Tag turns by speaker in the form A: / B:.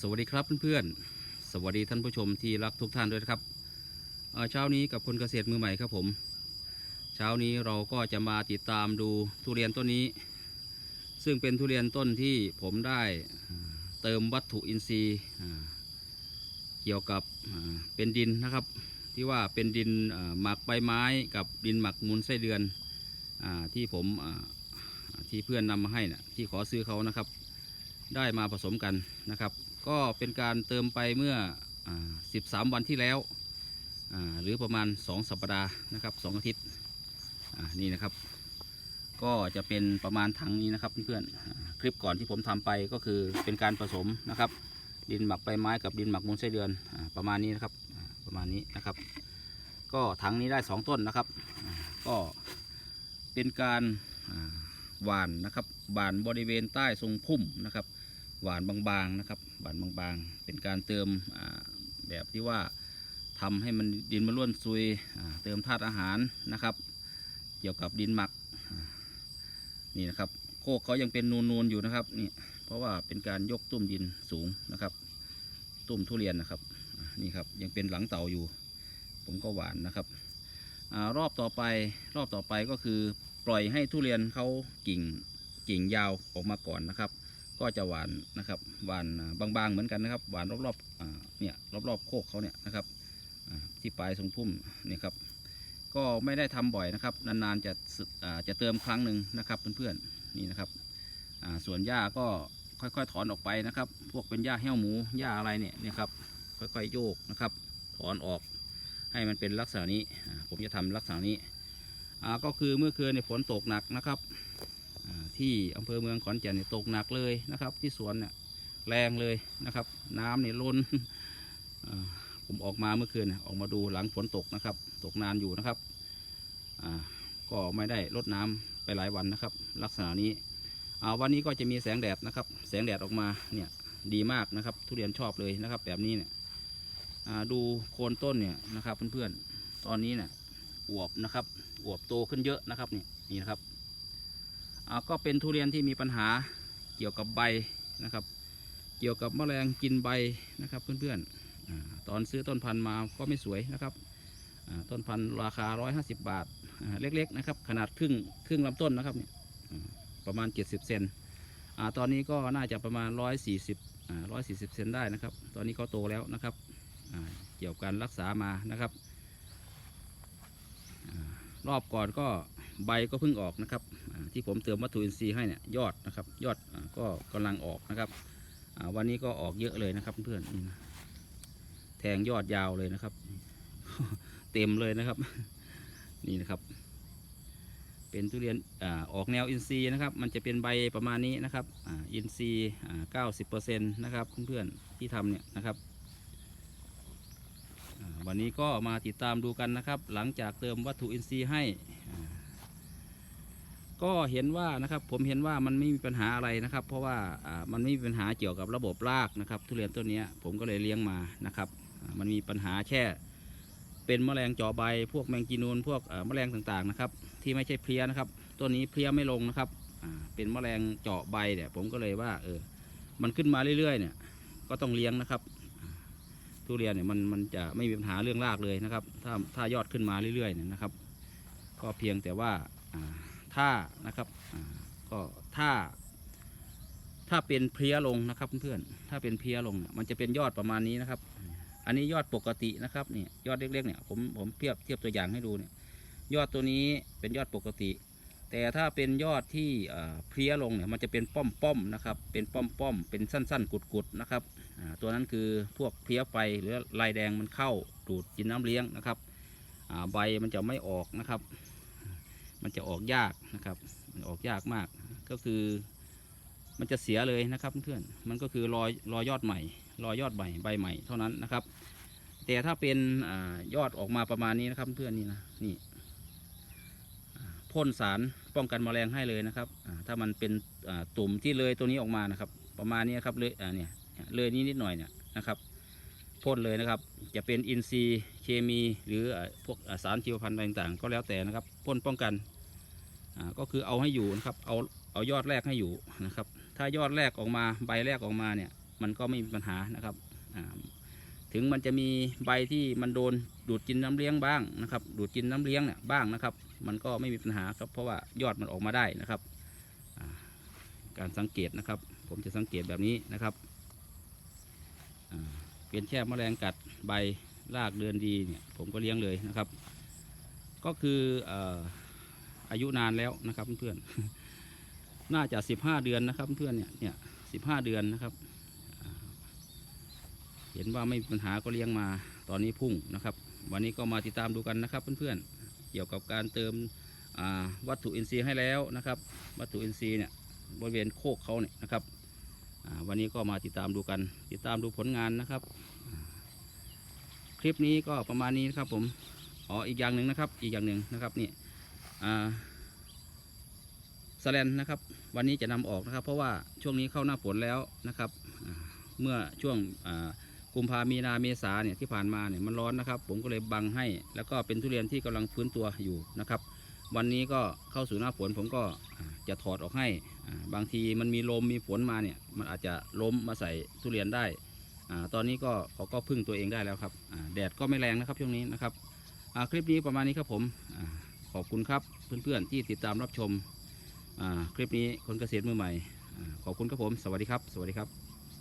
A: สวัสดีครับเพื่อนๆ สวัสดีท่านผู้ชมที่รักทุกท่านด้วยครับเช้านี้กับคนเกษตรมือใหม่ครับผม เช้านี้เราก็จะมาติดตามดูทุเรียนต้นนี้ ซึ่งเป็นทุเรียนต้นที่ผมได้เติมวัตถุอินทรีย์เกี่ยวกับเป็นดินนะครับ ที่ว่าเป็นดินหมักใบไม้กับดินหมักมูลไส้เดือนอที่ผมที่เพื่อนนำมาให้นะที่ขอซื้อเขานะครับ ได้มาผสมกันนะครับ ก็เป็นการเติมไปเมื่อ 13 วันที่แล้วหรือประมาณ 2 สัปดาห์นะครับ 2 อาทิตย์นี่นะครับ ก็จะเป็นประมาณถังนี้นะครับเพื่อนๆคลิปก่อนที่ผมทำไปก็คือเป็นการผสมนะครับ ดินหมักใบไม้กับดินหมักมูลไส้เดือนอประมาณนี้นะครับประมาณนี้นะครับ ก็ถังนี้ได้ 2 ต้นนะครับ ก็เป็นการหว่านนะครับหว่านบริเวณใต้ทรงพุ่มนะครับ หวานบางๆนะครับ หวานบางๆ เป็นการเติมแบบที่ว่าทำให้มันดินมันร่วนซุยเติมธาตุอาหารนะครับ เกี่ยวกับดินหมักนี่นะครับ โคกเขายังเป็นนูนๆอยู่นะครับนี่เพราะว่าเป็นการยกตุ้มดินสูงนะครับ ตุ้มทุเรียนนะครับนี่ครับยังเป็นหลังเต่าอยู่ ผมก็หวานนะครับอรอบต่อไปรอบต่อไปก็คือปล่อยให้ทุเรียนเขากิ่งกิ่งยาวออกมาก่อนนะครับ ก็จะหวานนะครับหวานบางๆเหมือนกันนะครับ หวานรอบๆเนี่ยรอบๆโคกเขาเนี่ยนะครับที่ปลายทรงพุ่มเนี่ยครับก็ไม่ได้ทำบ่อยนะครับ นานๆจะจะเติมครั้งหนึ่งนะครับเพื่อนๆนี่นะครับส่วนหญ้าก็ค่อยๆถอนออกไปนะครับ พวกเป็นหญ้าแห้วหมูหญ้าอะไรเนี่ยนี่ยครับ ค่อยๆโยกนะครับ ถอนออกให้มันเป็นลักษณะนี้ผมจะทำลักษณะนี้ก็คือเมื่อคืนในยฝนตกหนักนะครับ ที่อำเภอเมืองขอนแก่นเนี่ยตกหนักเลยนะครับ ที่สวนเนี่ยแรงเลยนะครับ น้ำเนี่ยล้นผมออกมาเมื่อคืนนะออกมาดูหลังฝนตกนะครับ ตกนานอยู่นะครับก็ไม่ได้ลดน้ำไปหลายวันนะครับ ลักษณะนี้อ่าวันนี้ก็จะมีแสงแดดนะครับ แสงแดดออกมาเนี่ยดีมากนะครับ ทุเรียนชอบเลยนะครับ แบบนี้เนี่ยดูโคนต้นเนี่ยนะครับเพื่อนๆตอนนี้เนี่ยอวบนะครับอวบโตขึ้นเยอะนะครับนี่นี่นะครับ ก็เป็นทุเรียนที่มีปัญหาเกี่ยวกับใบนะครับ เกี่ยวกับแมลงกินใบนะครับเพื่อนๆอตอนซื้อต้นพันธุ์มาก็ไม่สวยนะครับต้นพันธุ์ราคา 150 บาทเล็กๆนะครับขนาดครึ่งครึ่งลำต้นนะครับเนี่ยประมาณ 70 เซนตอนนี้ก็น่าจะประมาณ 140 140 เซนได้นะครับ ตอนนี้เขาโตแล้วนะครับเกี่ยวกับการรักษามานะครับอรอบก่อนก็ ใบก็เพิ่งออกนะครับที่ผมเติมวัตถุอินทรีย์ให้เนี่ยยอดนะครับยอดก็กำลังออกนะครับวันนี้ก็ออกเยอะเลยนะครับเพื่อนแทงยอดยาวเลยนะครับ เต็มเลยนะครับ นี่นะครับ เป็นทุเรียนอออกแนวอินทรีย์นะครับ มันจะเป็นใบประมาณนี้นะครับอินทรีย์เก้าสิบเปอร์เซ็นต์นะครับเพื่อนๆที่ทำเนี่ยนะครับวันนี้ก็มาติดตามดูกันนะครับ หลังจากเติมวัตถุอินทรีย์ให้ ก็เห็นว่านะครับผมเห็นว่ามันไม่มีปัญหาอะไรนะครับ เพราะว่ามันไม่มีปัญหาเกี่ยวกับระบบรากนะครับ ทุเรียนต้นนี้ผมก็เลยเลี้ยงมานะครับ มันมีปัญหาแค่เป็นแมลงเจาะใบ พวกแมงจีนูนพวกแมลงต่างๆนะครับ ที่ไม่ใช่เพลี้ยนะครับต้นนี้เพลี้ยไม่ลงนะครับเป็นแมลงเจาะใบเนี่ยผมก็เลยว่าเออมันขึ้นมาเรื่อยๆ เนี่ยก็ต้องเลี้ยงนะครับ ทุเรียนเนี่ยมันมันจะไม่มีปัญหาเรื่องรากเลยนะครับ ถ้าถ้ายอดขึ้นมาเรื่อยๆเนี่ยนะครับ ก็เพียงแต่ว่าอ่า ถ้านะครับก็ถ้าถ้าเป็นเพลียลงนะครับเพื่อนๆถ้าเป็นเพลียลงมันจะเป็นยอดประมาณนี้นะครับ อันนี้ยอดปกตินะครับเนี่ยยอดเล็กๆเนี่ยผมผมเทียบเทียบตัวอย่างให้ดูเนี่ยยอดตัวนี้เป็นยอดปกติ แต่ถ้าเป็นยอดที่เพลียลงเนี่ยมันจะเป็นป้อมๆนะครับ เป็นป้อมๆเป็นสั้นๆกุดๆนะครับตัวนั้นคือพวกเพลียไฟหรือลายแดงมันเข้าดูดกินน้ำเลี้ยงนะครับใบมันจะไม่ออกนะครับ มันจะออกยากนะครับมันออกยากมากก็คือ มันจะเสียเลยนะครับเพื่อนมันก็คือรอยรอยยอดใหม่รอยยอดใหม่ใบใหม่เท่านั้นนะครับ แต่ถ้าเป็นอยอดออกมาประมาณนี้นะครับเพื่อนนี่นะนี่พ่นสารป้องกันแมลงให้เลยนะครับถ้ามันเป็นตุ่มที่เลยตัวนี้ออกมานะครับ ประมาณนี้ครับเลยเนี่ยเลยนี้นิดหน่อยเนี่ยนะครับพ่นเลยนะครับ จะเป็นอินทรีย์เคมีหรือพวกสารชีวพันธุ์ต่างๆ ก็แล้วแต่นะครับพ่นป้องกัน ก็คือเอาให้อยู่นะครับ เอาเอายอดแรกให้อยู่นะครับ ถ้ายอดแรกออกมาใบแรกออกมาเนี่ย มันก็ไม่มีปัญหานะครับถึงมันจะมีใบที่มันโดนดูดกินน้ำเลี้ยงบ้างนะครับ ดูดกินน้ำเลี้ยงเนี่ยบ้างนะครับ มันก็ไม่มีปัญหาครับ เพราะว่ายอดมันออกมาได้นะครับ การสังเกตนะครับ ผมจะสังเกตแบบนี้นะครับเป็นแค่แมลงกัดใบรากเดือนดีเนี่ยผมก็เลี้ยงเลยนะครับ ก็คืออ อายุนานแล้วนะครับเพื่อนๆน่าจะสิบห้าเดือนนะครับเพื่อนเนี่ยเนี่ยสิบห้าเดือนนะครับ เห็นว่าไม่มีปัญหาก็เลี้ยงมาตอนนี้พุ่งนะครับ วันนี้ก็มาติดตามดูกันนะครับเพื่อนๆเกี่ยวกับการเติมวัตถุอินทรีย์ให้แล้วนะครับ วัตถุอินทรีย์เนี่ยบริเวณโคกเขาเนี่ยนะครับวันนี้ก็มาติดตามดูกัน ติดตามดูผลงานนะครับ คลิปนี้ก็ประมาณนี้นะครับผมอ๋ออีกอย่างหนึ่งนะครับ อีกอย่างหนึ่งนะครับนี่ สแลนนะครับ วันนี้จะนำออกนะครับ เพราะว่าช่วงนี้เข้าหน้าฝนแล้วนะครับ เมื่อช่วงกุมภามีนาเมษาเนี่ยที่ผ่านมาเนี่ยมันร้อนนะครับ ผมก็เลยบังให้ แล้วก็เป็นทุเรียนที่กำลังฟื้นตัวอยู่นะครับ วันนี้ก็เข้าสู่หน้าฝนผมก็จะถอดออกให้ บางทีมันมีลมมีฝนมาเนี่ยมันอาจจะล้มมาใส่ทุเรียนได้ตอนนี้ก็เขาก็พึ่งตัวเองได้แล้วครับแดดก็ไม่แรงนะครับช่วงนี้นะครับคลิปนี้ประมาณนี้ครับผมอ ขอบคุณครับเพื่อนๆที่ติดตามรับชมคลิปนี้คนเกษตรมือใหม่ ขอบคุณครับผม สวัสดีครับ สวัสดีครับ